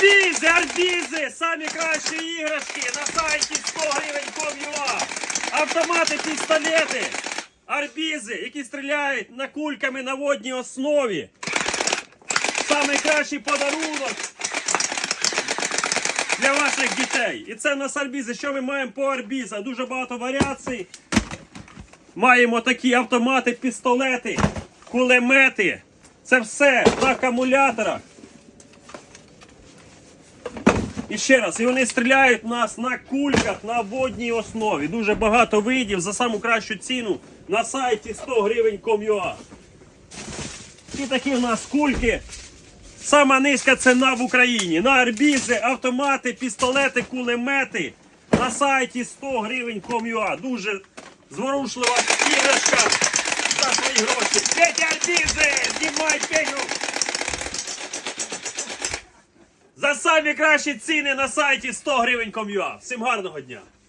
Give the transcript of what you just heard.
Арбізи, арбізи! Самі кращі іграшки на сайті 100 гривень com.ua. Автомати, пістолети, арбізи, які стріляють на кульками на водній основі. Самий кращий подарунок для ваших дітей. І це в нас арбізи. Що ми маємо по арбізах? Дуже багато варіацій. Маємо такі автомати, пістолети, кулемети. Це все на акумуляторах. І ще раз, і вони стріляють нас на кульках на водній основі. Дуже багато видів за саму кращу ціну на сайті 100 гривень com.ua. І такі в нас кульки. Сама низька ціна в Україні. На арбізи, автомати, пістолети, кулемети. На сайті 100 гривень com.ua. Дуже зворушлива іграшка за свої гроші. Петя арбізи! Знімай! Самі кращі ціни на сайті 100 гривень com.ua. Всім гарного дня!